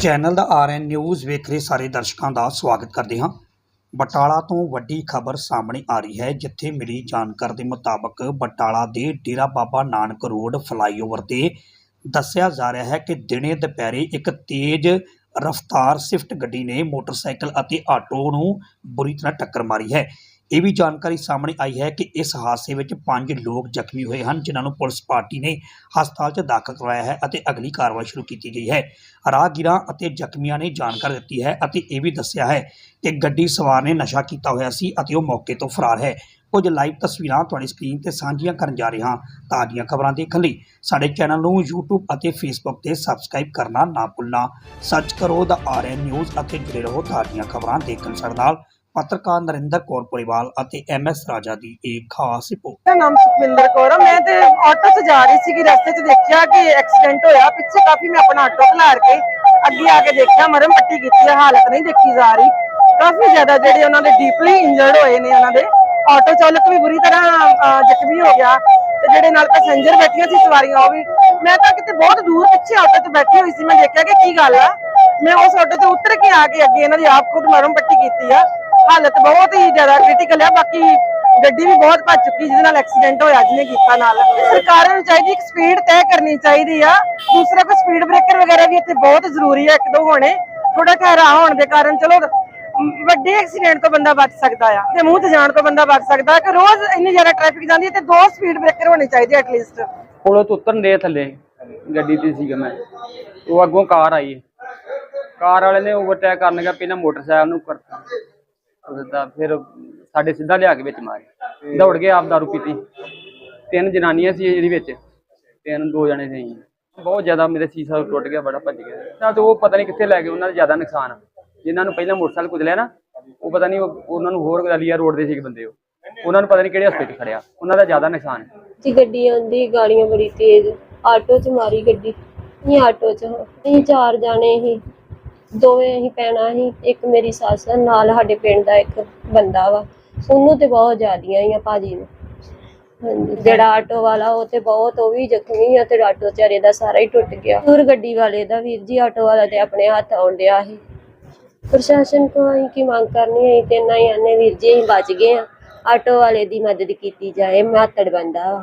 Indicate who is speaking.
Speaker 1: Channel ਦਾ RN news ਵੇਖ ਰਹੇ ਸਾਰੇ ਦਰਸ਼ਕਾਂ ਦਾ ਸਵਾਗਤ ਕਰਦੇ ਹਾਂ। ਬਟਾਲਾ ਤੋਂ ਵੱਡੀ ਖਬਰ ਸਾਹਮਣੇ ਆ ਰਹੀ ਹੈ, ਜਿੱਥੇ ਮਿਲੀ ਜਾਣਕਾਰੀ ਦੇ ਮੁਤਾਬਕ ਬਟਾਲਾ ਦੇ ਡੇਰਾ ਬਾਬਾ ਨਾਨਕ ਰੋਡ ਫਲਾਈਓਵਰ ਤੇ ਦੱਸਿਆ ਜਾ ਰਿਹਾ ਹੈ ਕਿ ਦਿਨੇ ਦੁਪਹਿਰੇ ਇੱਕ ਤੇਜ਼ ਰਫ਼ਤਾਰ ਸਵਿਫਟ ਗੱਡੀ ਨੇ ਮੋਟਰਸਾਈਕਲ ਅਤੇ ਆਟੋ ਨੂੰ ਬੁਰੀ ਤਰ੍ਹਾਂ ਟੱਕਰ ਮਾਰੀ ਹੈ। ਇਹ ਵੀ ਜਾਣਕਾਰੀ ਸਾਹਮਣੇ ਆਈ ਹੈ ਕਿ ਇਸ ਹਾਦਸੇ ਵਿੱਚ ਪੰਜ ਲੋਕ ਜ਼ਖਮੀ ਹੋਏ ਹਨ, ਜਿਨ੍ਹਾਂ ਨੂੰ ਪੁਲਿਸ ਪਾਰਟੀ ਨੇ ਹਸਪਤਾਲ 'ਚ ਦਾਖਲ ਕਰਵਾਇਆ ਹੈ ਅਤੇ ਅਗਲੀ ਕਾਰਵਾਈ ਸ਼ੁਰੂ ਕੀਤੀ ਗਈ ਹੈ। ਰਾਹਗੀਰਾਂ ਅਤੇ ਜ਼ਖਮੀਆਂ ਨੇ ਜਾਣਕਾਰੀ ਦਿੱਤੀ ਹੈ ਅਤੇ ਇਹ ਵੀ ਦੱਸਿਆ ਹੈ ਕਿ ਗੱਡੀ ਸਵਾਰ ਨੇ ਨਸ਼ਾ ਕੀਤਾ ਹੋਇਆ ਸੀ ਅਤੇ ਉਹ ਮੌਕੇ ਤੋਂ ਫਰਾਰ ਹੈ। ਕੁਝ ਲਾਈਵ ਤਸਵੀਰਾਂ ਤੁਹਾਡੀ ਸਕਰੀਨ ਤੇ ਸਾਂਝੀਆਂ ਕਰਨ ਜਾ ਰਹੇ ਹਾਂ ਤਾਜ਼ੀਆਂ ਖਬਰਾਂ ਦੇਖਣ ਲਈ ਸਾਡੇ ਚੈਨਲ ਨੂੰ YouTube ਅਤੇ Facebook ਤੇ ਸਬਸਕ੍ਰਾਈਬ ਕਰਨਾ ਨਾ ਭੁੱਲਣਾ। ਸਰਚ ਕਰੋ ਦਾ ਆਰਐਨ ਨਿਊਜ਼ ਅਤੇ ਜੁੜੇ ਰਹੋ ਤਾਜ਼ੀਆਂ ਖਬਰਾਂ ਦੇਖਣ ਸਾਡੇ ਨਾਲ। ਪੱਤਰਕਾਰ ਨਰਿੰਦਰ ਕੌਰ ਪੋਲੀਵਾਲ ਅਤੇ ਐਮਐਸ ਰਾਜਾ ਦੀ ਇੱਕ ਖਾਸ ਰਿਪੋਰਟ।
Speaker 2: ਮੇਰਾ ਨਾਮ ਸੁਖਵਿੰਦਰ ਕੌਰ ਆ। ਮੈਂ ਤੇ ਆਟੋ 'ਚ ਜਾ ਰਹੀ ਸੀ ਰਸਤੇ 'ਚ ਦੇਖਿਆ ਕਿ ਐਕਸੀਡੈਂਟ ਹੋਇਆ। ਪਿੱਛੇ ਕਾਫੀ ਮੈਂ ਆਪਣਾ ਆਟੋ ਖਲਾਰ ਕੇ ਅੱਗੇ ਆ ਕੇ ਦੇਖਿਆ, ਮਰਮ ਪੱਟੀ ਕੀਤੀ ਹੈ ਹਾਲਤ ਨਹੀਂ ਦੇਖੀ ਜਾ ਰਹੀ। ਕਾਫੀ ਜ਼ਿਆਦਾ ਜਿਹੜੇ ਉਹਨਾਂ ਦੇ ਡੀਪਲੀ ਇੰਜਰਡ ਹੋਏ ਨੇ ਉਹਨਾਂ ਦੇ। ਆਟੋ ਚਾਲਕ ਵੀ ਬੁਰੀ ਤਰ੍ਹਾਂ ਜ਼ਖਮੀ ਹੋ ਗਿਆ ਤੇ ਜਿਹੜੇ ਨਾਲ ਪੈਸੇਂਜਰ ਬੈਠੀਆਂ ਸੀ ਸਵਾਰੀਆਂ, ਉਹ ਵੀ। ਮੈਂ ਤਾਂ ਕਿਤੇ ਬਹੁਤ ਦੂਰ ਪਿੱਛੇ ਆਟੋ 'ਚ ਬੈਠੀ ਹੋਈ ਸੀ। ਮੈਂ ਦੇਖਿਆ ਕਿ ਕੀ ਗੱਲ ਆ। ਮੈਂ ਉਸ ਆਟੋ 'ਚ ਉਤਰ ਕੇ ਆ ਕੇ ਅੱਗੇ ਇਹਨਾਂ ਦੀ ਆਪ ਖੁਦ ਮਰਮ ਪੱਟੀ ਕੀਤੀ ਆ। ਹਾਲਤ ਬਹੁਤ ਹੀ ਜ਼ਿਆਦਾ ਕ੍ਰਿਟੀਕਲ ਆ, ਬਾਕੀ ਗੱਡੀ ਵੀ ਬਹੁਤ ਭੱਜ ਚੁੱਕੀ ਜਿਹਦੇ ਨਾਲ ਐਕਸੀਡੈਂਟ ਹੋਇਆ, ਜਿਹਨੇ ਕੀਤਾ ਨਾਲ। ਸਰਕਾਰਾਂ ਨੂੰ ਚਾਹੀਦੀ ਇੱਕ ਸਪੀਡ ਤੈਅ ਕਰਨੀ ਚਾਹੀਦੀ ਆ। ਦੂਸਰਾ ਕੋਈ ਸਪੀਡ ਬ੍ਰੇਕਰ ਵਗੈਰਾ ਵੀ ਇੱਥੇ ਬਹੁਤ ਜ਼ਰੂਰੀ ਆ, ਇੱਕ ਦੋ ਹੋਣੇ। ਥੋੜਾ ਠਹਿਰਾ ਹੋਣ ਦੇ ਕਾਰਨ ਚਲੋ ਵੱਡੇ ਐਕਸੀਡੈਂਟ ਤੋਂ ਬੰਦਾ ਬਚ ਸਕਦਾ ਆ ਤੇ ਮੂੰਹ ਤੇ ਜਾਣ ਤੋਂ ਬੰਦਾ ਬਚ ਸਕਦਾ। ਕਿ ਰੋਜ਼ ਇੰਨੀ ਜ਼ਿਆਦਾ ਟ੍ਰੈਫਿਕ ਜਾਂਦੀ ਹੈ ਤੇ ਦੋ ਸਪੀਡ ਬ੍ਰੇਕਰ ਹੋਣੇ ਚਾਹੀਦੇ ਐਟਲੀਸਟ
Speaker 3: ਕੋਲੋਂ ਤੋਂ ਉਤਰਨ ਦੇ ਥੱਲੇ, ਗੱਡੀ ਤੇ ਸੀਗਾ ਮੈਂ। ਉਹ ਅੱਗੋਂ ਕਾਰ ਆਈ। ਕਾਰ ਵਾਲੇ ਨੇ ਓਵਰਟੇਕ ਕਰਨ ਲੱਗਾ ਪਹਿਲਾਂ ਮੋਟਰਸਾਈਕਲ ਨੂੰ ਕਰਤਾ। ਉਹਦਾ ਫਿਰ ਸਾਡੇ ਸਿੱਧਾ ਲਿਆ ਕੇ ਵਿੱਚ ਮਾਰੀ। ਦੌੜ ਕੇ ਆਪ ਦਾਰੂ ਪੀਤੀ। ਤਿੰਨ ਜਨਾਨੀਆਂ ਸੀ ਇਹਦੇ ਵਿੱਚ, ਤਿੰਨ ਦੋ ਜਣੇ ਸੀ। ਬਹੁਤ ਜ਼ਿਆਦਾ ਮੇਰੇ ਸੀਸਾ ਟੁੱਟ ਗਿਆ, ਬੜਾ ਭੱਜ ਗਿਆ। ਨਾ ਤੇ ਉਹ ਪਤਾ ਨਹੀਂ ਕਿੱਥੇ ਲੈ ਗਏ, ਉਹਨਾਂ ਦਾ ਜ਼ਿਆਦਾ ਨੁਕਸਾਨ। ਜਿਨ੍ਹਾਂ ਨੂੰ ਪਹਿਲਾਂ ਮੋਟਰਸਾਈਕਲ ਕੁਚਲਿਆ ਨਾ, ਉਹ ਪਤਾ ਨਹੀਂ ਉਹਨਾਂ ਨੂੰ ਹੋਰ ਗਲੀਆ ਰੋਡ ਦੇ ਸੀ ਬੰਦੇ ਉਹ। ਉਹਨਾਂ ਨੂੰ ਪਤਾ ਨਹੀਂ ਕਿਹੜੇ ਹਸਪਤਾਲ ਚ ਖੜਿਆ, ਉਹਨਾਂ ਦਾ ਜ਼ਿਆਦਾ ਨੁਕਸਾਨ।
Speaker 4: ਜੀ, ਗੱਡੀ ਆਉਂਦੀ ਗਾੜੀਆਂ ਬੜੀ ਤੇਜ਼। ਆਟੋ 'ਚ ਮਾਰੀ ਗੱਡੀ ਇਹ ਆਟੋ 'ਚ, ਅਸੀਂ ਚਾਰ ਜਾਣੇ ਸੀ। ਦੋਵੇਂ ਅਸੀਂ ਪੈਣਾ ਸੀ ਇੱਕ ਮੇਰੀ ਸੱਸ ਆ, ਨਾਲ ਸਾਡੇ ਪਿੰਡ ਦਾ ਇੱਕ ਬੰਦਾ ਵਾ। ਉਹਨੂੰ ਤੇ ਬਹੁਤ ਜ਼ਿਆਦੀਆਂ ਹੀ ਆ ਭਾਜੀ ਨੂੰ। ਹਾਂਜੀ ਜਿਹੜਾ ਆਟੋ ਵਾਲਾ ਉਹ ਤੇ ਬਹੁਤ ਉਹ ਵੀ ਜ਼ਖਮੀ ਆ ਤੇ ਆਟੋ ਵਿਚਾਰੇ ਦਾ ਸਾਰਾ ਹੀ ਟੁੱਟ ਗਿਆ। ਹੋਰ ਗੱਡੀ ਵਾਲੇ ਦਾ ਵੀਰ ਜੀ ਆਟੋ ਵਾਲਾ ਤੇ ਆਪਣੇ ਹੱਥ ਆਉਣ ਡਿਆ ਸੀ। ਪ੍ਰਸ਼ਾਸਨ ਤੋਂ ਅਸੀਂ ਕੀ ਮੰਗ ਕਰਨੀ ਹੈ ਤੇ ਨਾ ਹੀ ਆਨੇ ਵੀਰ ਜੀ ਅਸੀਂ ਬਚ ਗਏ ਆ। ਆਟੋ ਵਾਲੇ ਦੀ ਮਦਦ ਕੀਤੀ ਜਾਏ ਮਾਤੜ ਬੰਦਾ ਵਾ।